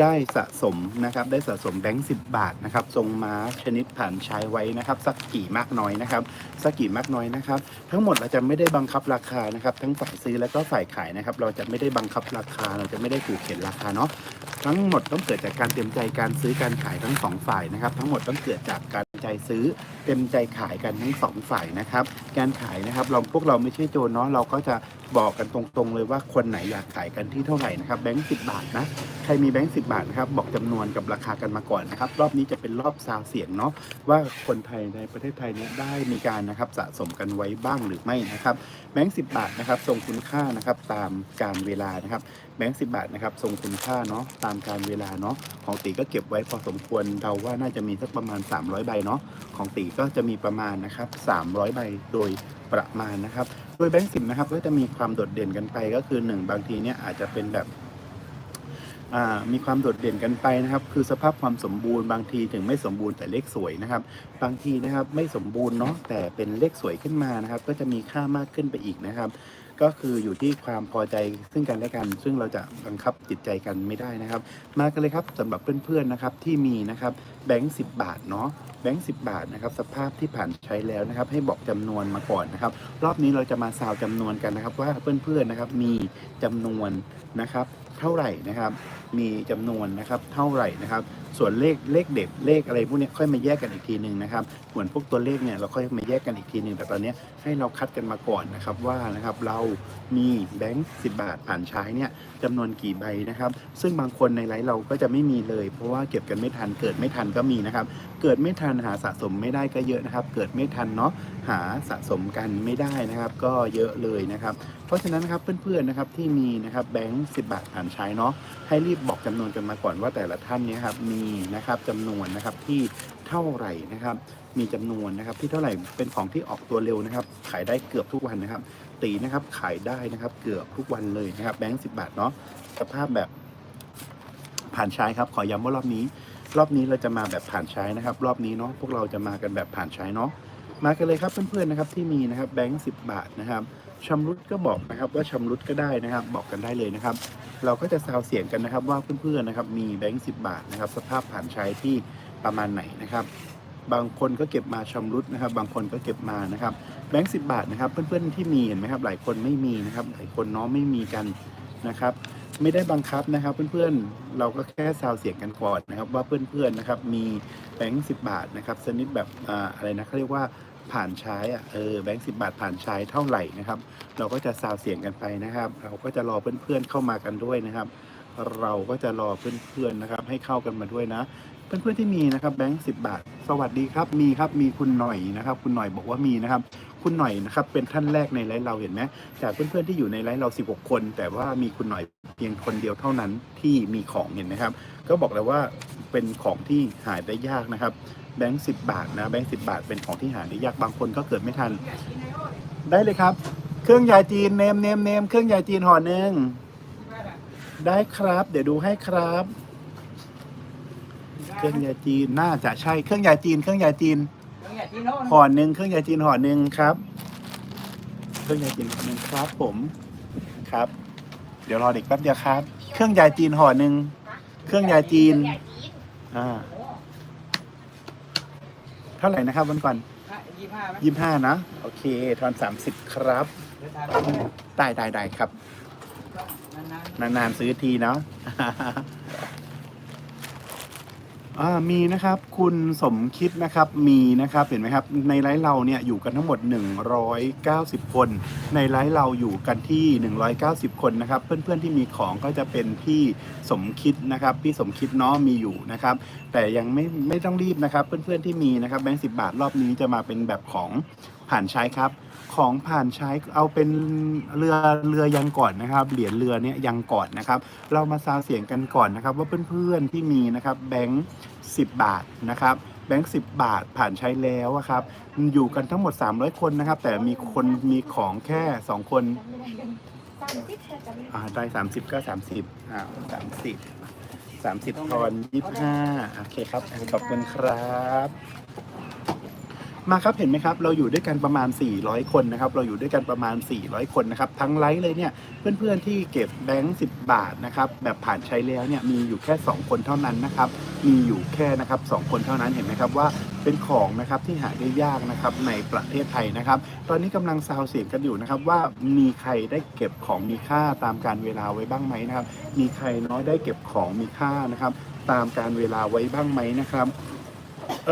ได้สะสมนะครับได้สะสมแบงค์สิบาทนะครับทรงม้าชนิดผ่านใช้ไว้นะครับ สักกี่มากน้อยนะครับ สักกี่มากน้อยนะครับ ทั้งหมดเราจะไม่ได้บังคับราคานะครับ ทั้งฝ่ายซื้อและก็ฝ่ายขายนะครับ เราจะไม่ได้บังคับราคา เราจะไม่ได้ขู่เข็นราคาเนาะทั้งหมดต้องเกิดจากการเต็มใจการซื้อการขายทั้งสองฝ่ายนะครับ ทั้งหมดต้องเกิดจากการใจซื้อเต็มใจขายกันทั้งสองฝ่ายนะครับการขายนะครับเราพวกเราไม่ใช่โจรเนาะเราก็จะบอกกันตรงๆเลยว่าคนไหนอยากขายกันที่เท่าไหร่นะครับแบงค์สิบาทนะใครมีแบงค์สิบาทนะครับ บอกจำนวนกับราคากันมาก่อนนะครับ รอบนี้จะเป็นรอบซาวเสียงเนาะว่าคนไทยในประเทศไทยเนี่ยได้มีการนะครับสะสมกันไว้บ้างหรือไม่นะครับแบงค์สิบาทนะครับทรงคุณค่านะครับตามการเวลานะครับแบงค์สิบาทนะครับทรงคุณค่าเนาะตามการเวลาเนาะของตีก็เก็บไว้พอสมควรเดาว่าน่าจะมีสักประมาณ 300 ใบเนาะของตีก็จะมีประมาณนะครับ300 ใบโดยประมาณนะครับโดยแบงค์สิบนะครับก็จะมีความโดดเด่นกันไปก็คือหนึ่งบางทีเนี่ยอาจจะเป็นแบบ มีความโดดเด่นกันไปนะครับ คือสภาพความสมบูรณ์บางทีถึงไม่สมบูรณ์แต่เลขสวยนะครับ บางทีนะครับไม่สมบูรณ์เนาะแต่เป็นเลขสวยขึ้นมานะครับ ก็จะมีค่ามากขึ้นไปอีกนะครับ ก็คืออยู่ที่ความพอใจซึ่งกันและกัน ซึ่งเราจะบังคับจิตใจกันไม่ได้นะครับ มากันเลยครับสำหรับเพื่อนๆนะครับที่มีนะครับแบงค์สิบาทเนาะแบงค์สิบาทนะครับสภาพที่ผ่านใช้แล้วนะครับ ให้บอกจำนวนมาก่อนนะครับ รอบนี้เราจะมาซาวจำนวนกันนะครับ ว่าเพื่อนๆนะครับมีจำนวนนะครับ เท่าไหร่นะครับ มีจำนวนนะครับเท่าไหร่นะครับ ส่วนเลขเลขเด็ดเลขอะไรพวกนี้ค่อยมาแยกกันอีกทีหนึ่งนะครับเหมือนพวกตัวเลขเนี่ยเราค่อยมาแยกกันอีกทีหนึ่งแต่ตอนนี้ให้เราคัดกันมาก่อนนะครับว่านะครับเรามีแบงค์สิบาทผ่านใช้เนี่ยจำนวนกี่ใบนะครับ ซึ่งบางคนในไลฟ์เราก็จะไม่มีเลย เพราะว่าเก็บกันไม่ทันเกิดไม่ทันก็มีนะครับ เกิดไม่ทันหาสะสมไม่ได้ก็เยอะนะครับ เกิดไม่ทันเนาะหาสะสมกันไม่ได้นะครับ ก็เยอะเลยนะครับ เพราะฉะนั้นนะครับเพื่อนๆนะครับที่มีนะครับแบงค์สิบาทผ่านใช้เนาะให้รีบบอกจำนวนกันมาก่อนว่าแต่ละท่านเนี้ครับมีนะครับจำนวนนะครับที่เท่าไหร่นะครับมีจำนวนนะครับที่เท่าไหร่เป็นของที่ออกตัวเร็วนะครับ ขายได้เกือบทุกวันนะครับ ตีนะครับขายได้นะครับเกือบทุกวันเลยนะครับแบงค์สิบาทเนาะสภาพแบบผ่านใช้ครับขอย้ำว่ารอบนี้ รอบนี้เราจะมาแบบผ่านใช้นะครับ รอบนี้เนาะพวกเราจะมากันแบบผ่านใช้เนาะมากันเลยครับเพื่อนๆนะครับที่มีนะครับแบงค์สิบาทนะครับชำรุดก็บอกนะครับว่าชำรุดก็ได้นะครับ บอกกันได้เลยนะครับ เราก็จะซาวเสียงกันนะครับว่าเพื่อนๆนะครับมีแบงค์สิบาทนะครับ สภาพผ่านใช้ที่ประมาณไหนนะครับ บางคนก็เก็บมาชำรุดนะครับ บางคนก็เก็บมานะครับแบงค์สิบาทนะครับ เพื่อนๆที่มีเห็นไหมครับ หลายคนไม่มีนะครับ หลายคนเน้องไม่มีกันนะครับ ไม่ได้บังคับนะครับเพื่อนๆ เราก็แค่ซาวเสียงกันก่อนนะครับ ว่าเพื่อนๆนะครับมีแบงค์สิบาทนะครับชนิดแบบอ่าอะไรนะเขาเรียกว่าผ่านใช้อะเออแบงค์สิบาทผ่านใช้เท่าไหร่นะครับ เราก็จะซาวเสียงกันไปนะครับ เราก็จะรอเพื่อนๆเข้ามากันด้วยนะครับ เราก็จะรอเพื่อนๆนะครับ ให้เข้ากันมาด้วยนะเพื่อนๆที่มีนะครับแบงค์สิบาท สวัสดีครับมีครับมีคุณหน่อยนะครับ คุณหน่อยบอกว่ามีนะครับ คุณหน่อยนะครับเป็นท่านแรกในไลฟ์เราเห็นไหมจากเพื่อนๆที่อยู่ในไลฟ์เรา 16 คน แต่ว่ามีคุณหน่อยเพียงคนเดียวเท่านั้นที่มีของเห็นไหมครับ ก็บอกเลยว่าเป็นของที่หายได้ยากนะครับแบงค์สิบาทนะแบงค์สิบาทเป็นของที่หาได้ยากบางคนก็เกิดไม่ทัน ได้เลยครับ เครื่องยาจีนเนมเนมเนมเครื่องยาจีนห่อหนึ่งได้ครับ เดี๋ยวดูให้ครับ เครื่องยาจีนน่าจะใช่เครื่องยาจีน เครื่องยาจีน ห่อหนึ่งเครื่องยาจีนห่อหนึ่งครับ เครื่องยาจีนห่อหนึ่งครับผมครับ เดี๋ยวรอเด็กแป๊บเดียวครับ เครื่องยาจีนห่อหนึ่งเครื่องยาจีนอ่าเท่าไหร่นะครับวันก่อนยี่ห้าไหมยี่ห้านะโอเคทอนสามสิบครับเดี๋ยวทานไปเลยได้ได้ได้ครับ นานนานๆซื้อทีเนาะ อ่ามีนะครับคุณสมคิดนะครับมีนะครับเห็นไหมครับในไลฟ์เราเนี่ยอยู่กันทั้งหมด 190 คน ในไลฟ์เราอยู่กันที่ 190 คนนะครับ เพื่อนๆที่มีของก็จะเป็นพี่สมคิดนะครับพี่สมคิดเนาะมีอยู่นะครับ แต่ยังไม่ไม่ต้องรีบนะครับ เพื่อนๆที่มีนะครับแบงค์สิบาทรอบนี้จะมาเป็นแบบของผ่านใช้ครับ ของผ่านใช้เอาเป็นเรือเรือยังก่อนนะครับ เหรียญเรือเนี่ยยังก่อนนะครับ เรามาซาวเสียงกันก่อนนะครับ ว่าเพื่อนๆที่มีนะครับแบงค์สิบาทนะครับแบงค์สิบาทผ่านใช้แล้วครับอยู่กันทั้งหมด 300 คนนะครับ แต่มีคนมีของแค่ 2 คนอ่าได้ 30 ก็ 30อ่า30 30ทอน25โอเคครับ ขอบคุณครับ มาครับเห็นไหมครับเราอยู่ด้วยกันประมาณ 400 คนนะครับเราอยู่ด้วยกันประมาณ 400 คนนะครับทั้งไลฟ์เลยเนี่ยเพื่อนๆที่เก็บแบงค์10 บาทนะครับแบบผ่านใช้แล้วเนี่ยมีอยู่แค่ 2 คนเท่านั้นนะครับมีอยู่แค่นะครับสคนเท่านั้นเห็นไหมครับว่าเป็นของนะครับที่หาได้ยากนะครับในประเทศไทยนะครับ ตอนนี้กำลังซาวเสียงกันอยู่นะครับว่ามีใครได้เก็บของมีค่าตามการเวลาไว้บ้างไหมนะครับมีใครน้อยได้เก็บของมีค่านะครับตามการเวลาไว้บ้างไหมนะครับ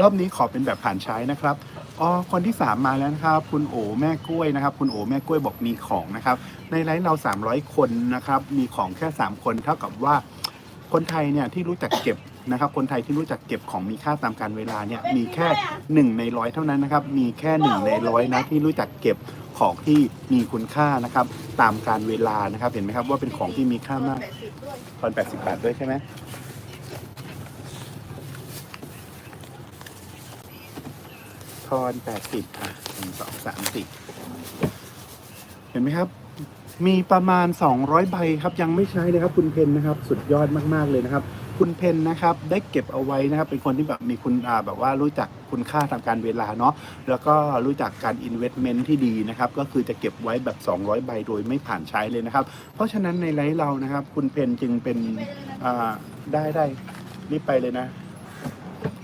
รอบนี้ขอเป็นแบบผ่านใช้นะครับ อ๋อคนที่ 3 มาแล้วนะครับ คุณโอแม่กล้วยนะครับ คุณโอแม่กล้วยบอกมีของนะครับ ในไลฟ์เรา 300 คนนะครับ มีของแค่ 3 คนเท่ากับว่า คนไทยเนี่ยที่รู้จักเก็บนะครับ คนไทยที่รู้จักเก็บของมีค่าตามการเวลาเนี่ยมีแค่ 1 ในร้อยเท่านั้นนะครับ มีแค่ 1 ในร้อยนะที่รู้จักเก็บของที่มีคุณค่านะครับ ตามการเวลานะครับ เห็นไหมครับว่าเป็นของที่มีค่ามากตอน80 บาทด้วยใช่ไหม ทอนแปดสิบอะหนึ่งสองสามสี่เห็นไหมครับ มีประมาณ 200 ใบครับ ยังไม่ใช้เลยครับ คุณเพนนะครับ สุดยอดมาก ๆ เลยนะครับ คุณเพนนะครับ ได้เก็บเอาไว้นะครับ เป็นคนที่แบบมีคุณอ่าแบบว่ารู้จักคุณค่าทางการเวลาเนาะแล้วก็รู้จักการ investment ที่ดีนะครับ ก็คือจะเก็บไว้แบบ 200 ใบโดยไม่ผ่านใช้เลยนะครับ เพราะฉะนั้นในไลฟ์เรานะครับ คุณเพนจึงเป็นอ่าได้ได้รีบไปเลยนะ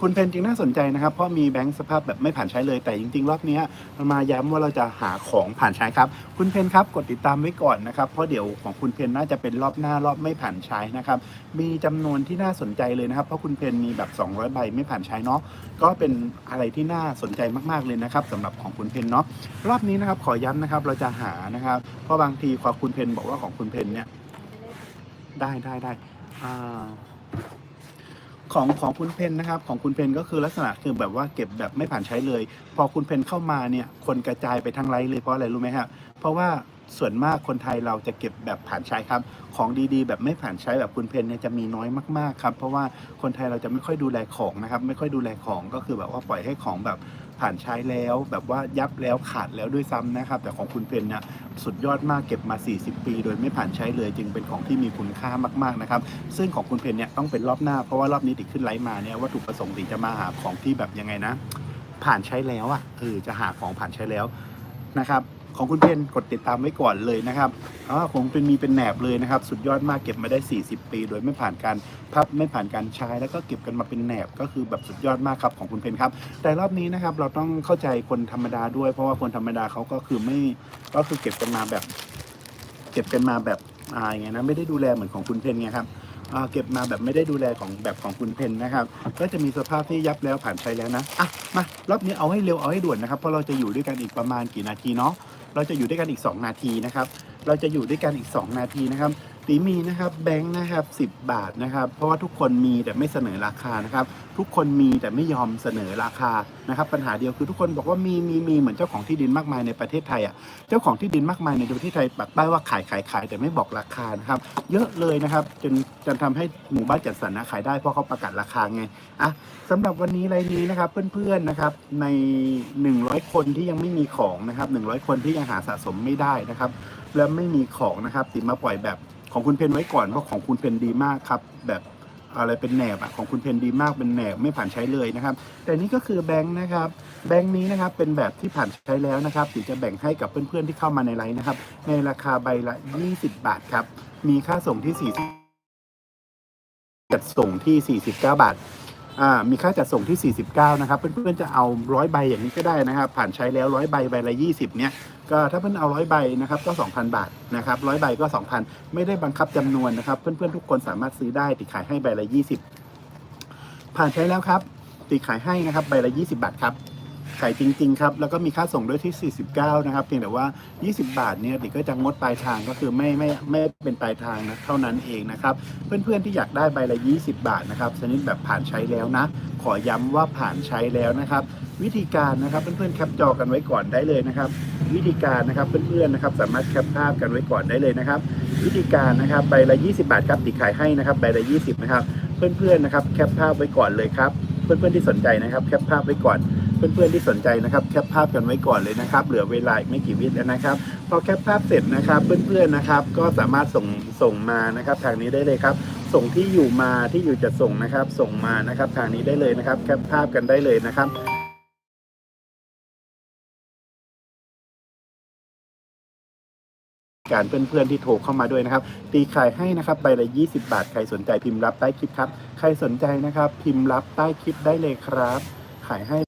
คุณเพนจึงน่าสนใจนะครับ เพราะมีแบงค์สภาพแบบไม่ผ่านใช้เลย แต่จริงๆ รอบนี้มันมาย้ำว่าเราจะหาของผ่านใช้ครับ คุณเพนครับกดติดตามไว้ก่อนนะครับ เพราะเดี๋ยวของคุณเพนน่าจะเป็นรอบหน้ารอบไม่ผ่านใช้นะครับ มีจำนวนที่น่าสนใจเลยนะครับ เพราะคุณเพนมีแบบ 200 ใบไม่ผ่านใช้เนาะ ก็เป็นอะไรที่น่าสนใจมากๆเลยนะครับสำหรับของคุณเพนเนาะ รอบนี้นะครับขอย้ำนะครับเราจะหานะครับ เพราะบางทีพอคุณเพนบอกว่าของคุณเพนเนี่ย ได้ได้ได้อ่า ของของคุณเพนนะครับของคุณเพนก็คือลักษณะคือแบบว่าเก็บแบบไม่ผ่านใช้เลย พอคุณเพนเข้ามาเนี่ยคนกระจายไปทั้งไรเลยเพราะอะไรรู้ไหมครับเพราะว่าส่วนมากคนไทยเราจะเก็บแบบผ่านใช้ครับ ของดีๆ แบบไม่ผ่านใช้แบบคุณเพนเนี่ยจะมีน้อยมากๆครับ เพราะว่าคนไทยเราจะไม่ค่อยดูแลของนะครับ ไม่ค่อยดูแลของก็คือแบบว่าปล่อยให้ของแบบ ผ่านใช้แล้วแบบว่ายับแล้วขาดแล้วด้วยซ้ำนะครับ แต่ของคุณเพนเนี่ยสุดยอดมากเก็บมา 40 ปี โดยไม่ผ่านใช้เลย จึงเป็นของที่มีคุณค่ามากๆนะครับ ซึ่งของคุณเพนเนี่ยต้องเป็นรอบหน้าเพราะว่ารอบนี้ติดขึ้นไลฟ์มาเนี่ยวัตถุประสงค์ติจะมาหาของที่แบบยังไงนะ ผ่านใช้แล้วอะเออจะหาของผ่านใช้แล้วนะครับ ของคุณเพนกดติดตามไว้ก่อนเลยนะครับอ๋อของเป็นมีเป็นแหนบเลยนะครับ สุดยอดมากเก็บมาได้ 40 ปี โดยไม่ผ่านการพับไม่ผ่านการใช้แล้วก็เก็บกันมาเป็นแหนบก็คือแบบสุดยอดมากครับของคุณเพนครับ แต่รอบนี้นะครับเราต้องเข้าใจคนธรรมดาด้วย เพราะว่าคนธรรมดาเขาก็คือไม่ก็คือเก็บกันมาแบบ เก็บกันมาแบบอ่าอย่างไงนะไม่ได้ดูแลเหมือนของคุณเพนไงครับเก็บมาแบบไม่ได้ดูแลของแบบของคุณเพนนะครับ ก็จะมีสภาพที่ยับแล้วผ่านไปแล้วนะ อะ มารอบนี้เอาให้เร็วเอาให้ด่วนนะครับ เพราะเราจะอยู่ด้วยกันอีกประมาณกี่นาทีเนาะ เราจะอยู่ด้วยกันอีก 2 นาทีนะครับ เราจะอยู่ด้วยกันอีก 2 นาทีนะครับ ตีมีนะครับแบงค์นะครับ 10 บาทนะครับ เพราะว่าทุกคนมีแต่ไม่เสนอราคานะครับ ทุกคนมีแต่ไม่ยอมเสนอราคานะครับ ปัญหาเดียวคือทุกคนบอกว่ามีมีมีเหมือนเจ้าของที่ดินมากมายในประเทศไทยอะเจ้าของที่ดินมากมายในประเทศไทยปักป้ายว่าขายขายขายแต่ไม่บอกราคานะครับ เยอะเลยนะครับจนจนทำให้หมู่บ้านจัดสรรนะขายได้เพราะเขาประกาศราคาไงอะสำหรับวันนี้รายนี้นะครับเพื่อนๆนะครับใน 100 คนที่ยังไม่มีของนะครับ100 คนที่ยังหาสะสมไม่ได้นะครับและไม่มีของนะครับติดมาปล่อยแบบ ของคุณเพนไว้ก่อนเพราะของคุณเพนดีมากครับ แบบอะไรเป็นแหนบอะของคุณเพนดีมากเป็นแหนบไม่ผ่านใช้เลยนะครับ แต่นี่ก็คือแบงค์นะครับ แบงค์นี้นะครับเป็นแบบที่ผ่านใช้แล้วนะครับถึงจะแบ่งให้กับเพื่อนๆที่เข้ามาในไลน์นะครับ ในราคาใบละ 20 บาทครับ มีค่าส่งที่ 40จัดส่งที่ 49 บาท อ่ามีค่าจัดส่งที่ 49 นะครับ เพื่อนๆจะเอาร้อยใบอย่างนี้ก็ได้นะครับ ผ่านใช้แล้วร้อยใบใบละ 20 เนี่ยก็ถ้าเพื่อนเอาร้อยใบนะครับก็ 2,000 บาทนะครับร้อยใบก็ 2,000 ไม่ได้บังคับจำนวนนะครับ เพื่อนๆทุกคนสามารถซื้อได้ติดขายให้ใบละ 20 ผ่านใช้แล้วครับติดขายให้นะครับใบละ 20 บาทครับ ขายจริง ๆ ครับ แล้วก็มีค่าส่งด้วยที่ 49 นะครับ เพียงแต่ว่า 20 บาทเนี่ยติก็จะงดปลายทางก็คือไม่ไม่ไม่เป็นปลายทางนะเท่านั้นเองนะครับ เพื่อนๆที่อยากได้ใบละ 20 บาทนะครับชนิดแบบผ่านใช้แล้วนะ ขอย้ำว่าผ่านใช้แล้วนะครับ วิธีการนะครับเพื่อนๆแคปจอกันไว้ก่อนได้เลยนะครับ วิธีการนะครับเพื่อนๆนะครับสามารถแคปภาพกันไว้ก่อนได้เลยนะครับ วิธีการนะครับใบละ 20 บาทครับติดขายให้นะครับใบละ 20 นะครับ เพื่อนๆนะครับแคปภาพไว้ก่อนเลยครับเพื่อนๆที่สนใจนะครับแคปภาพไว้ก่อน เพื่อนๆที่สนใจนะครับแคปภาพกันไว้ก่อนเลยนะครับ เหลือเวลาไม่กี่วิแล้วนะครับ พอแคปภาพเสร็จนะครับ เพื่อนๆนะครับ ก็สามารถส่งส่งมานะครับ ทางนี้ได้เลยครับ ส่งที่อยู่มาที่อยู่จะส่งนะครับ ส่งมานะครับ ทางนี้ได้เลยนะครับ แคปภาพกันได้เลยนะครับการเพื่อนๆที่โทรเข้ามาด้วยนะครับ ตีขายให้นะครับใบละ 20 บาท ใครสนใจพิมพ์รับใต้คลิปครับ ใครสนใจนะครับ พิมพ์รับใต้คลิปได้เลยครับ ขายให้